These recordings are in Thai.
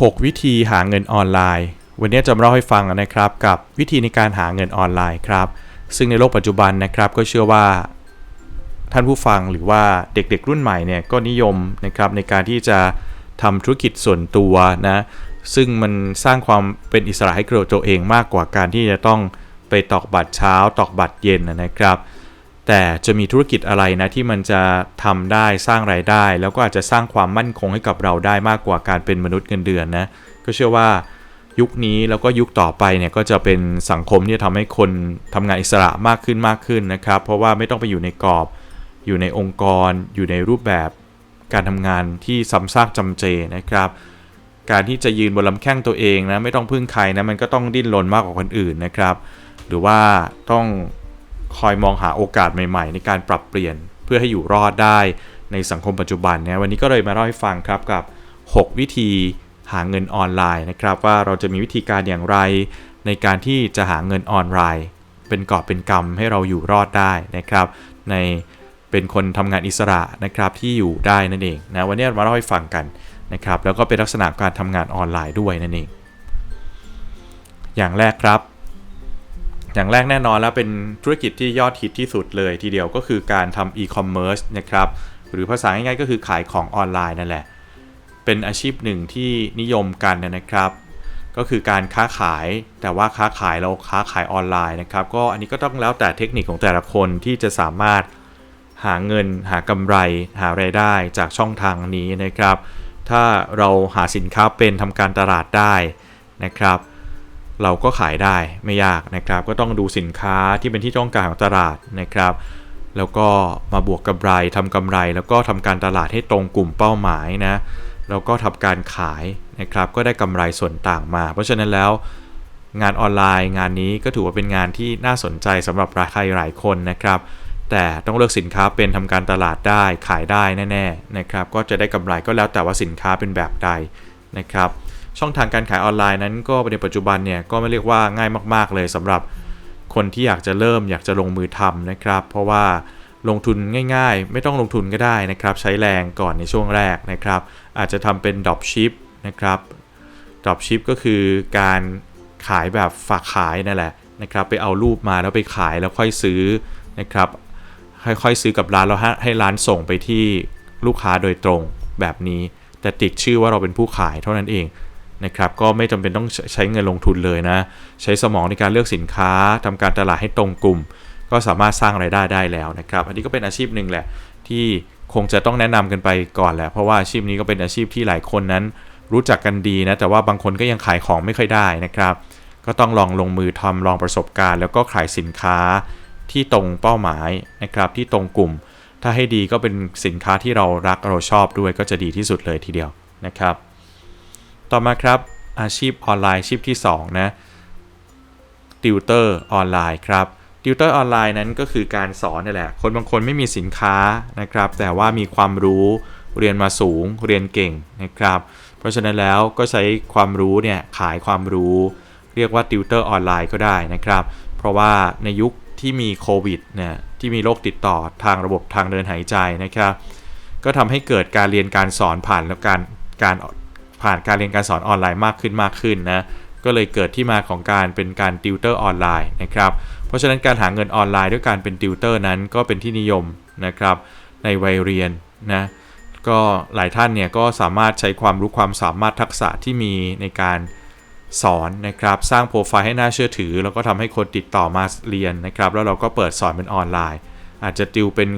6 วิธีหาเงินออนไลน์ วันนี้จะมาเล่าให้ฟังนะครับกับวิธีในการหาเงินออนไลน์ครับ ซึ่งในโลกปัจจุบันนะครับก็เชื่อว่า ท่านผู้ฟังหรือว่าเด็กๆรุ่นใหม่เนี่ยก็นิยมนะครับในการที่จะทำธุรกิจส่วนตัวนะซึ่งมันสร้างความเป็นอิสระให้กับตัวเองมากกว่าการที่จะต้องไปตอกบัตรเช้า ตอกบัตรเย็นนะครับ แต่จะมีธุรกิจอะไรนะที่มันจะทำได้สร้างไรายได้ แล้วก็อาจจะสร้างความมั่นคงให้กับเราได้มากกว่าการเป็นมนุษย์เงินเดือนนะก็เชื่อว่ายุคนี้แล้วก็ยุคต่อไปเนี่ยก็จะเป็นสังคมที่ทำให้คนทำงานอิสระมากขึ้นมากขึ้นนะครับ เพราะว่าไม่ต้องไปอยู่ในกรอบ อยู่ในองค์กร อยู่ในรูปแบบการทำงานที่ซ้ำซากจำเจนะครับ การที่จะยืนบนลำแข้งตัวเองนะไม่ต้องพึ่งใครนะมันก็ต้องดิ้นรนมากกว่าคนอื่นนะครับ หรือว่าต้อง คอยมองหาโอกาสใหม่ๆ ในการปรับเปลี่ยนเพื่อให้อยู่รอดได้ในสังคมปัจจุบันเนี่ยวันนี้ก็เลยมาเล่าให้ฟังครับกับ 6 วิธีหาเงินออนไลน์นะครับว่าเราจะมีวิธีการอย่างไร ในการที่จะหาเงินออนไลน์ เป็นกอบเป็นกำให้เราอยู่รอดได้นะครับ ในเป็นคนทำงานอิสระนะครับที่อยู่ได้นั่นเองนะวันนี้มาเล่าให้ฟังกันนะครับแล้วก็เป็นลักษณะการทำงานออนไลน์ด้วยนั่นเองอย่างแรกครับ อย่างแรกแน่นอนแล้วเป็นธุรกิจที่ยอดฮิตที่สุดเลยทีเดียวก็คือการทำอีคอมเมิร์ซนะครับหรือภาษาง่ายๆก็คือขายของออนไลน์นั่นแหละ เป็นอาชีพหนึ่งที่นิยมกันนะครับ ก็คือการค้าขายแต่ว่าค้าขายเราค้าขายออนไลน์นะครับ ก็อันนี้ก็ต้องแล้วแต่เทคนิคของแต่ละคนที่จะสามารถหาเงิน หากำไร หารายได้จากช่องทางนี้นะครับ ถ้าเราหาสินค้าเป็นทำการตลาดได้นะครับ เราก็ขายได้ไม่ยากนะครับ ก็ต้องดูสินค้าที่เป็นที่ต้องการของตลาดนะครับ แล้วก็มาบวกกำไรทำกำไร แล้วก็ทำการตลาดให้ตรงกลุ่มเป้าหมายนะแล้วก็ทำการขายนะครับ ก็ได้กำไรส่วนต่างมา เพราะฉะนั้นแล้วงานออนไลน์งานนี้ก็ถือว่าเป็นงานที่น่าสนใจสำหรับใครหลายคนนะครับ แต่ต้องเลือกสินค้าเป็นทำการตลาดได้ขายได้แน่ๆนะครับ ก็จะได้กำไรก็แล้วแต่ว่าสินค้าเป็นแบบใดนะครับ ช่องทางการขายออนไลน์นั้นก็ในปัจจุบันเนี่ยก็ไม่เรียกว่าง่ายมาก ๆ เลยสำหรับคนที่อยากจะเริ่มอยากจะลงมือทำนะครับ เพราะว่าลงทุนง่าย ๆ ไม่ต้องลงทุนก็ได้นะครับ ใช้แรงก่อนในช่วงแรกนะครับ อาจจะทำเป็นดรอปชิปนะครับดรอปชิปก็คือการขายแบบฝากขายนั่นแหละนะครับ ไปเอารูปมาแล้วไปขายแล้วค่อยซื้อนะครับค่อยๆซื้อกับร้านแล้วให้ร้านส่งไปที่ลูกค้าโดยตรงแบบนี้ แต่ติดชื่อว่าเราเป็นผู้ขายเท่านั้นเอง นะครับก็ไม่จำเป็นต้องใช้เงินลงทุนเลยนะ ใช้สมองในการเลือกสินค้าทำการตลาดให้ตรงกลุ่ม ก็สามารถสร้างไรายได้ได้แล้วนะครับ อันนี้ก็เป็นอาชีพหนึ่งแหละที่คงจะต้องแนะนำกันไปก่อนแหละเพราะว่าอาชีพนี้ก็เป็นอาชีพที่หลายคนนั้น รู้จักกันดีนะแต่ว่าบางคนก็ยังขายของไม่ค่อยได้นะครับ ก็ต้องลองลงมือทำลองประสบการณ์ แล้วก็ขายสินค้าที่ตรงเป้าหมายนะครับที่ตรงกลุ่ม ถ้าให้ดีก็เป็นสินค้าที่เรารักเราชอบด้วยก็จะดีที่สุดเลยทีเดียวนะครับ ต่อมาครับอาชีพออนไลน์อาชีพที่ 2 นะติวเตอร์ออนไลน์ครับติวเตอร์ออนไลน์นั้นก็คือการสอนนี่แหละ คนบางคนไม่มีสินค้านะครับ แต่ว่ามีความรู้เรียนมาสูงเรียนเก่งนะครับ เพราะฉะนั้นแล้วก็ใช้ความรู้เนี่ยขายความรู้ เรียกว่าติวเตอร์ออนไลน์ก็ได้นะครับ เพราะว่าในยุคที่มีโควิดเนี่ยที่มีโรคติดต่อทางระบบทางเดินหายใจนะครับ ก็ทำให้เกิดการเรียนการสอนผ่านแล้วการการ ผ่านการเรียนการสอนออนไลน์มากขึ้นมากขึ้นนะก็เลยเกิดที่มาของการเป็นการติวเตอร์ออนไลน์นะครับเพราะฉะนั้นการหาเงินออนไลน์ด้วยการเป็นติวเตอร์นั้นก็เป็นที่นิยมนะครับในวัยเรียนนะก็หลายท่านเนี่ยก็สามารถใช้ความรู้ความสามารถทักษะที่มีในการสอนนะครับสร้างโปรไฟล์ให้น่าเชื่อถือ แล้วก็ทำให้คนติดต่อมาเรียนนะครับ แล้วเราก็เปิดสอนเป็นออนไลน์ อาจจะติวเป็น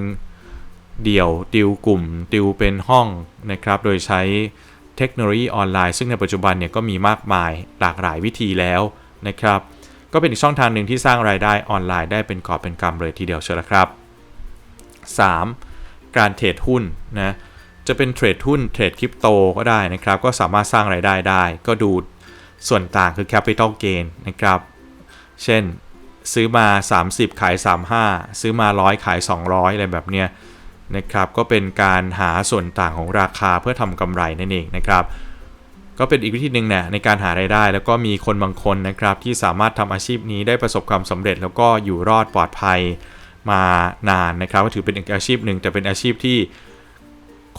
เดี่ยวติวกลุ่มติวเป็นห้องนะครับ โดยใช้ เทคโนโลยีออนไลน์ซึ่งในปัจจุบันเนี่ยก็มีมากมายหลากหลายวิธีแล้วนะครับ ก็เป็นอีกช่องทางหนึ่งที่สร้างรายได้ออนไลน์ได้เป็นกอบเป็นกำเลยทีเดียวเชียวละครับ 3. การเทรดหุ้นนะจะเป็นเทรดหุ้นเทรดคริปโตก็ได้นะครับ ก็สามารถสร้างรายได้ได้ ก็ดูส่วนต่างคือ capital gain นะครับ เช่นซื้อมา 30 ขาย 35 ซื้อมา 100 ขาย 200 อะไรแบบเนี้ย นะครับก็เป็นการหาส่วนต่างของราคาเพื่อทำกำไรนั่นเองนะครับ ก็เป็นอีกวิธีหนึ่งเนี่ยในการหารายได้ แล้วก็มีคนบางคนนะครับที่สามารถทำอาชีพนี้ได้ประสบความสำเร็จ แล้วก็อยู่รอดปลอดภัยมานานนะครับก็ถือเป็นอีกอาชีพหนึ่งแต่เป็นอาชีพที่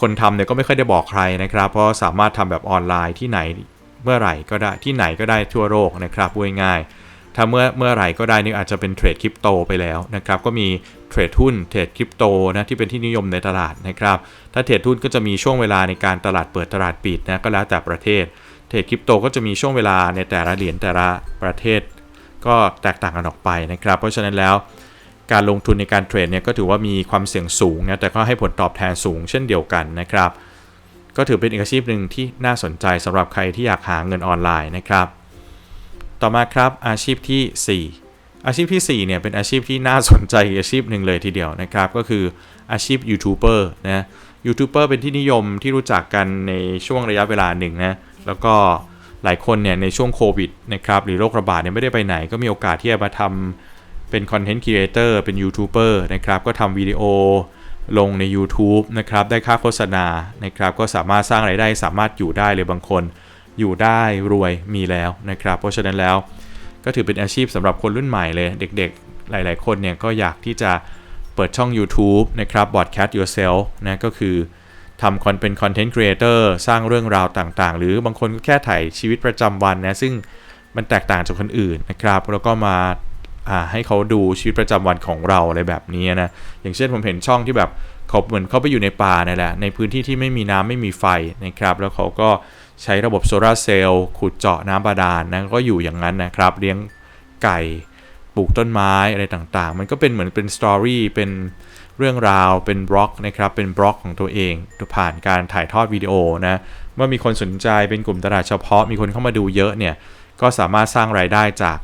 คนทำเนี่ยก็ไม่ค่อยได้บอกใครนะครับ เพราะสามารถทำแบบออนไลน์ที่ไหนเมื่อไหร่ก็ได้ที่ไหนก็ได้ทั่วโลกนะครับพูดง่ายๆ ถ้าเมื่อเมื่อไหร่ก็ได้นี่อาจจะเป็นเทรดคริปโตไปแล้วนะครับ ก็มีเทรดหุ้นเทรดคริปโตนะที่เป็นที่นิยมในตลาดนะครับ ถ้าเทรดหุ้นก็จะมีช่วงเวลาในการตลาดเปิดตลาดปิดนะก็แล้วแต่ประเทศ เทรดคริปโตก็จะมีช่วงเวลาในแต่ละเหรียญแต่ละประเทศ ก็แตกต่างกันออกไปนะครับ เพราะฉะนั้นแล้วการลงทุนในการเทรดเนี่ยก็ถือว่ามีความเสี่ยงสูงนะแต่ก็ให้ผลตอบแทนสูงเช่นเดียวกันนะครับ ก็ถือเป็นอีกอาชีพหนึ่งที่น่าสนใจสำหรับใครที่อยากหาเงินออนไลน์นะครับ ต่อมาครับอาชีพที่ 4 อาชีพที่4เนี่ยเป็นอาชีพที่น่าสนใจอาชีพหนึ่งเลยทีเดียวนะครับ ก็คืออาชีพยูทูบเบอร์นะยูทูบเบอร์เป็นที่นิยมที่รู้จักกันในช่วงระยะเวลาหนึ่งนะแล้วก็หลายคนเนี่ยในช่วงโควิดนะครับหรือโรคระบาดเนี่ยไม่ได้ไปไหน ก็มีโอกาสที่จะมาทำเป็นคอนเทนต์ครีเอเตอร์เป็นยูทูบเบอร์นะครับก็ทำวิดีโอลงใน YouTube นะครับได้ค่าโฆษณานะครับก็สามารถสร้างไรายได้สามารถอยู่ได้เลยบางคน อยู่ได้รวยมีแล้วนะครับ เพราะฉะนั้นแล้วก็ถือเป็นอาชีพสำหรับคนรุ่นใหม่เลย เด็กๆ หลาย ๆ คนเนี่ยก็อยากที่จะเปิดช่อง YouTube นะครับ broadcast yourself นะก็คือทำคอนเป็นคอนเทนต์ครีเอเตอร์สร้างเรื่องราวต่างๆ หรือบางคนก็แค่ถ่ายชีวิตประจำวันนะซึ่งมันแตกต่างจากคนอื่นนะครับ แล้วก็มาให้เขาดูชีวิตประจำวันของเราอะไรแบบนี้นะ อย่างเช่นผมเห็นช่องที่แบบเขาเหมือนเขาไปอยู่ในป่านี่แหละ ในพื้นที่ที่ไม่มีน้ำไม่มีไฟนะครับ แล้วเขาก็ ใช้ระบบโซลาร์เซลล์ขุดเจาะน้ำบาดาลนนะก็อยู่อย่างนั้นนะครับเลี้ยงไก่ปลูกต้นไม้อะไรต่างๆ มันก็เป็นเหมือนเป็นสตอรี่เป็นเรื่องราวเป็นบล็อกนะครับเป็นบล็อกของตัวเองผ่านการถ่ายทอดวิดีโอนะเมื่อมีคนสนใจเป็นกลุ่มตลาดเฉพาะมีคนเข้ามาดูเยอะเนี่ยก็สามารถสร้างรายได้จาก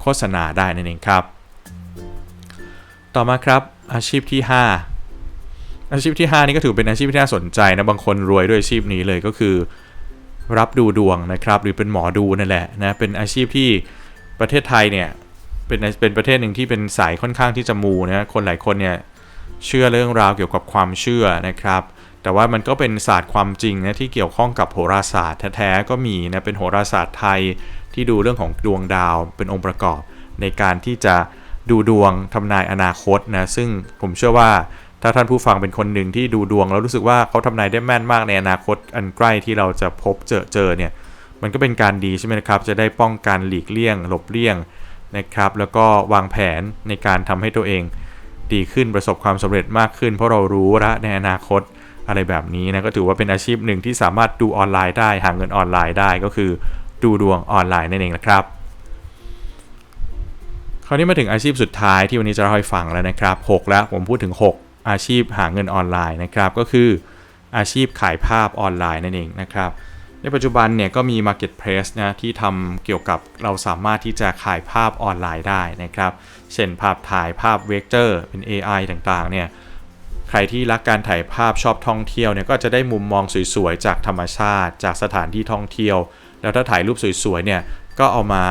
โฆษณาได้นั่นเองครับ ต่อมาครับอาชีพที่ 5 อาชีพที่ 5 นี่ก็ถือเป็นอาชีพที่น่าสนใจนะบางคนรวยด้วยอาชีพนี้เลยก็คือ รับดูดวงนะครับ หรือเป็นหมอดูนั่นแหละนะเป็นอาชีพที่ประเทศไทยเนี่ยเป็นเป็นประเทศหนึ่งที่เป็นสายค่อนข้างที่จะมูนะคนหลายคนเนี่ยเชื่อเรื่องราวเกี่ยวกับความเชื่อนะครับ แต่ว่ามันก็เป็นศาสตร์ความจริงนะที่เกี่ยวข้องกับโหราศาสตร์แท้ๆก็มีนะเป็นโหราศาสตร์ไทยที่ดูเรื่องของดวงดาวเป็นองค์ประกอบ ในการที่จะดูดวงทำนายอนาคตนะซึ่งผมเชื่อว่า ถ้าท่านผู้ฟังเป็นคนหนึ่งที่ดูดวงแล้วรู้สึกว่าเขาทำนายได้แม่นมากในอนาคตอันใกล้ที่เราจะพบเจอเจอเนี่ยมันก็เป็นการดีใช่ไหมครับ จะได้ป้องกันหลีกเลี่ยง หลบเลี่ยงนะครับ แล้วก็วางแผนในการทำให้ตัวเอง ดีขึ้นประสบความสำเร็จมากขึ้น เพราะเรารู้ละในอนาคตอะไรแบบนี้นะก็ถือว่าเป็นอาชีพหนึ่งที่สามารถดูออนไลน์ได้หาเงินออนไลน์ได้ก็คือ ดูดวงออนไลน์นั่นเองนะครับคราวนี้มาถึงอาชีพสุดท้ายที่วันนี้จะเล่าให้ฟังแล้วนะครับ 6 แล้วผมพูดถึง 6 อาชีพหาเงินออนไลน์นะครับ ก็คืออาชีพขายภาพออนไลน์นั่นเองนะครับ ในปัจจุบันเนี่ยก็มี Marketplace นะที่ทำเกี่ยวกับเราสามารถที่จะขายภาพออนไลน์ได้นะครับ เช่นภาพถ่ายภาพเวกเตอร์เป็น AI ต่างๆเนี่ยใครที่รักการถ่ายภาพชอบท่องเที่ยวเนี่ยก็จะได้มุมมองสวยๆจากธรรมชาติ จากสถานที่ท่องเที่ยว แล้วถ้าถ่ายรูปสวยๆเนี่ยก็เอามา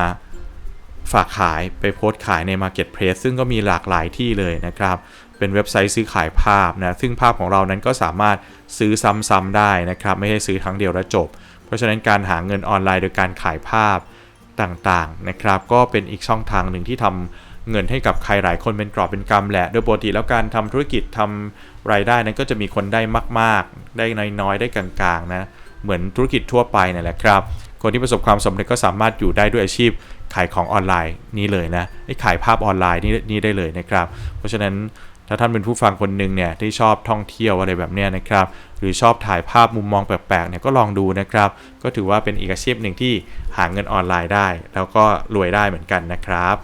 ฝากขายไปโพสต์ขายใน Marketplace ซึ่งก็มีหลากหลายที่เลยนะครับ เป็นเว็บไซต์ซื้อขายภาพนะ ซึ่งภาพของเรานั้นก็สามารถซื้อซ้ำๆได้นะครับ ไม่ใช่ซื้อครั้งเดียวแล้วจบ เพราะฉะนั้นการหาเงินออนไลน์โดยการขายภาพต่างๆนะครับ ก็เป็นอีกช่องทางหนึ่งที่ทำเงินให้กับใครหลายคนเป็นกรอบเป็นกำแหละ โดยปกติแล้วการทำธุรกิจทำรายได้นั้นก็จะมีคนได้มาก ๆ ได้น้อยๆ ได้กลางๆนะ เหมือนธุรกิจทั่วไปนั่นแหละครับ คนที่ประสบความสำเร็จก็สามารถอยู่ได้ด้วยอาชีพขายของออนไลน์นี้เลยนะไอ้ขายภาพออนไลน์นี่นี่ได้เลยนะครับ เพราะฉะนั้น ถ้าท่านเป็นผู้ฟังคนหนึ่งเนี่ยที่ชอบท่องเที่ยวอะไรแบบนี้นะครับ หรือชอบถ่ายภาพมุมมองแปลกๆเนี่ยก็ลองดูนะครับ ก็ถือว่าเป็นอีกอาชีพหนึ่งที่หาเงินออนไลน์ได้ แล้วก็รวยได้เหมือนกันนะครับ